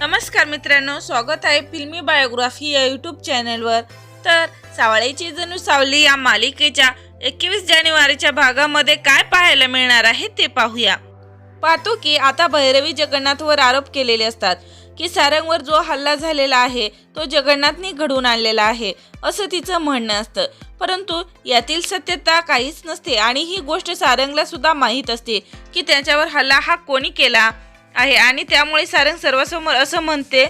नमस्कार मित्रांनो स्वागत आहे फिल्मी बायोग्राफी या यूट्यूब चॅनलवर तर सावळेची जणू सावली या मालिकेच्या एकवीस जानेवारीच्या भागामध्ये काय पाहायला मिळणार आहे ते पाहूया. पाहतो की आता भैरवी जगन्नाथवर आरोप केलेले असतात की सारंगवर जो हल्ला झालेला आहे तो जगन्नाथने घडवून आणलेला आहे असं तिचं म्हणणं असतं. परंतु यातील सत्यता काहीच नसते आणि ही गोष्ट सारंगला सुद्धा माहीत असते की त्याच्यावर हल्ला हा कोणी केला? आहे. आणि त्यामुळे सारंग सर्वांसमोर असं म्हणते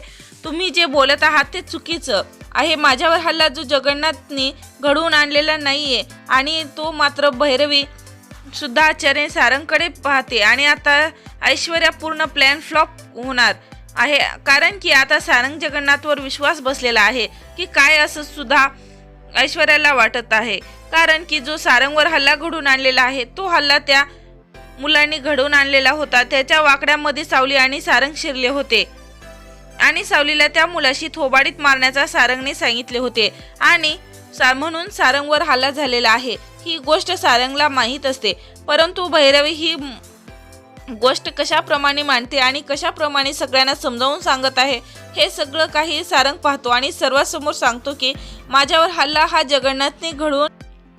तुम्ही जे बोलत आहात ते चुकीचं आहे. माझ्यावर हल्ला जो जगन्नाथनी घडवून आणलेला नाही आहे आणि तो मात्र भैरवी सुद्धा आचार्य सारंगकडे पाहते. आणि आता ऐश्वर्या पूर्ण प्लॅन फ्लॉप होणार आहे. कारण की आता सारंग जगन्नाथवर विश्वास बसलेला आहे की काय असं सुद्धा ऐश्वर्याला वाटत आहे. कारण की जो सारंगवर हल्ला घडून आणलेला आहे तो हल्ला त्या मुलांनी घडवून आणलेला होता. त्याच्या वाकड्यामध्ये सावली आणि सारंग शिरले होते. आणि सावलीला त्या मुलाशी थोबाडीत मारण्याचा सारंगने सांगितले होते. आणि सा म्हणून सारंगवर हल्ला झालेला आहे. ही गोष्ट सारंगला माहीत असते. परंतु भैरवी ही गोष्ट कशाप्रमाणे मांडते आणि कशाप्रमाणे सगळ्यांना समजावून सांगत आहे हे सगळं काही सारंग पाहतो आणि सर्वांसमोर सांगतो की माझ्यावर हल्ला हा जगन्नाथने घडवून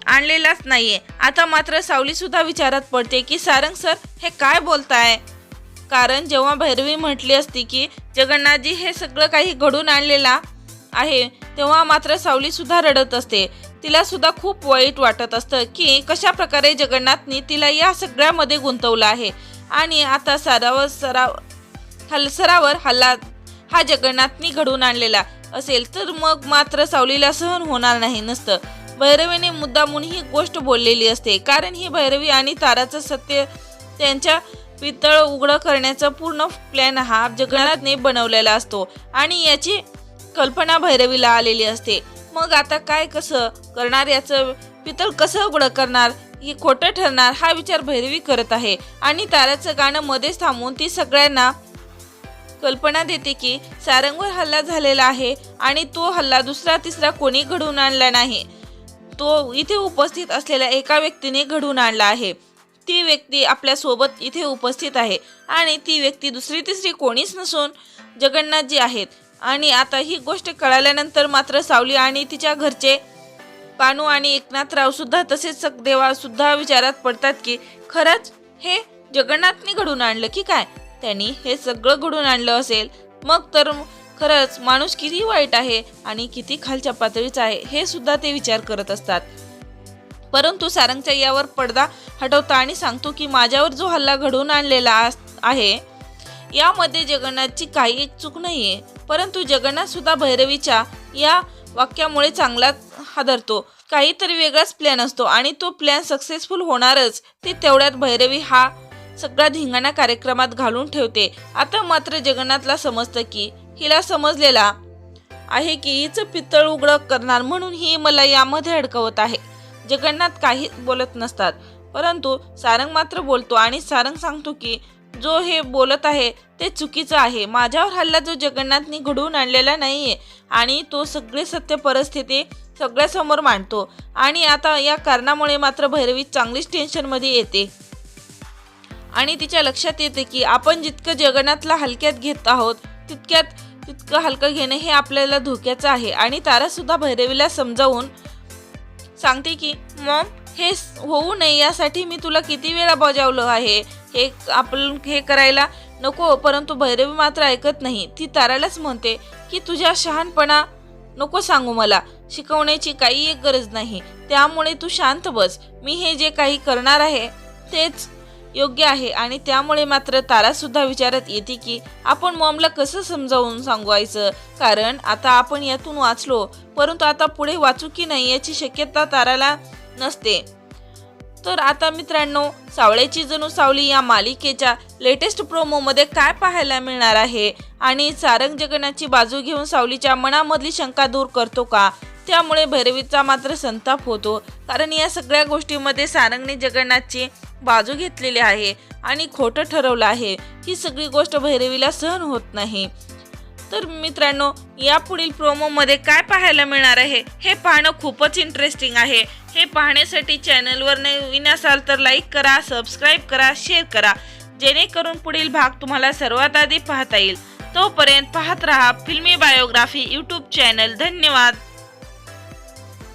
आणलेलाच नाहीये. आता मात्र सावली सुद्धा विचारात पडते की सारंग सर हे काय बोलताय? कारण जेव्हा भैरवी म्हटली असती की जगन्नाथजी हे सगळं काही घडून आणलेला आहे तेव्हा मात्र सावली सुद्धा रडत असते. तिला सुद्धा खूप वाईट वाटत असतं की कशा प्रकारे जगन्नाथनी तिला या सगळ्यामध्ये गुंतवलं आहे. आणि आता सराव सराव हल सरावर हल्ला हा जगन्नाथनी घडून आणलेला असेल तर मग मात्र सावलीला सहन होणार नाही नसतं. भैरवीने मुद्दामून ही गोष्ट बोललेली असते. कारण ही भैरवी आणि ताराचं सत्य त्यांच्या पितळ उघडं करण्याचा पूर्ण प्लॅन हा जगन्नाथने बनवलेला असतो. आणि याची कल्पना भैरवीला आलेली असते. मग आता काय कसं करणार? याचं पितळ कसं उघडं करणार? हे खोटं ठरणार? हा विचार भैरवी करत आहे. आणि ताराचं गाणं मध्येच थांबून ती सगळ्यांना कल्पना देते की सारंगवर हल्ला झालेला आहे आणि तो हल्ला दुसरा तिसरा कोणी घडवून आणला नाही. तो इथे उपस्थित असलेल्या एका व्यक्तीने घडून आणला आहे. ती व्यक्ती आपल्यासोबत इथे उपस्थित आहे आणि ती व्यक्ती दुसरी तिसरी कोणीच नसून जगन्नाथजी आहेत. आणि आता ही गोष्ट कळाल्यानंतर मात्र सावली आणि तिच्या घरचे कानू आणि एकनाथराव सुद्धा तसेच सखदेवा सुद्धा विचारात पडतात की खरंच हे जगन्नाथने घडून आणलं की काय? त्यांनी हे सगळं घडून आणलं असेल. मग तर खरंच माणूस किती वाईट आहे आणि किती खालच्या पातळीचा आहे हे सुद्धा ते विचार करत असतात. परंतु सारंगच्या यावर पडदा हटवता आणि सांगतो की माझ्यावर जो हल्ला घडवून आणलेला आहे यामध्ये जगन्नाथची काही एक चूक नाही आहे परंतु जगन्नाथ सुद्धा भैरवीच्या या वाक्यामुळे चांगला हादरतो. काहीतरी वेगळाच प्लॅन असतो आणि तो प्लॅन सक्सेसफुल होणारच. ते तेवढ्यात भैरवी हा सगळा धिंगाणा कार्यक्रमात घालून ठेवते. आता मात्र जगन्नाथला समजतं की हिला समजलेला आहे की हिचं पितळ उघडं करणार म्हणून ही मला यामध्ये अडकवत आहे. जगन्नाथ काही बोलत नसतात. परंतु सारंग मात्र बोलतो आणि सारंग सांगतो की जो हे बोलत आहे ते चुकीचं आहे. माझ्यावर हल्ला जो जगन्नाथनी घडवून आणलेला नाही आहे आणि तो सगळे सत्य परिस्थिती सगळ्यासमोर मांडतो आणि आता या कारणामुळे मात्र भैरवी चांगलीच टेन्शनमध्ये येते. आणि तिच्या लक्षात येते की आपण जितकं जगन्नाथला हलक्यात घेत आहोत तितक्यात तितकं हलकं घेणं हे आपल्याला धोक्याचं आहे. आणि तारासुद्धा भैरवीला समजावून सांगते की मॉम हे होऊ नये यासाठी मी तुला किती वेळा बजावलं आहे? हे आपण हे करायला नको परंतु भैरवी मात्र ऐकत नाही. ती तारालाच म्हणते की तुझ्या शहाणपणा नको सांगू मला. शिकवण्याची काही एक गरज नाही. त्यामुळे तू शांत बस. मी हे जे काही करणार आहे तेच योग्य आहे आणि त्यामुळे मात्र तारा सुद्धा विचारत येते की आपण मॉमला कसं समजावून सांगवायचं? कारण आता आपण यातून वाचलो परंतु आता पुढे वाचू की नाही याची शक्यता ताराला नसते. तर आता मित्रांनो सावळ्याची जणू सावली या मालिकेच्या लेटेस्ट प्रोमोमध्ये काय पाहायला मिळणार आहे? आणि सारंग जगन्नाथची बाजू घेऊन सावलीच्या मनामधली शंका दूर करतो का? त्यामुळे भैरवीचा मात्र संताप होतो. कारण या सगळ्या गोष्टीमध्ये सारंगने जगन्नाथची बाजू घेतलेली आहे आणि खोटं ठरवलं आहे. ही सगळी गोष्ट भैरवीला सहन होत नाही. तर मित्रांनो या पुढील प्रोमोमध्ये काय पाहायला मिळणार आहे? हे पाहणं खूपच इंटरेस्टिंग आहे. हे पाहण्यासाठी चॅनलवर नवीन असाल तर लाईक करा सबस्क्राईब करा शेअर करा. जेणेकरून पुढील भाग तुम्हाला सर्वात आधी पाहता येईल. तोपर्यंत पाहत रहा फिल्मी बायोग्राफी यूट्यूब चॅनल धन्यवाद.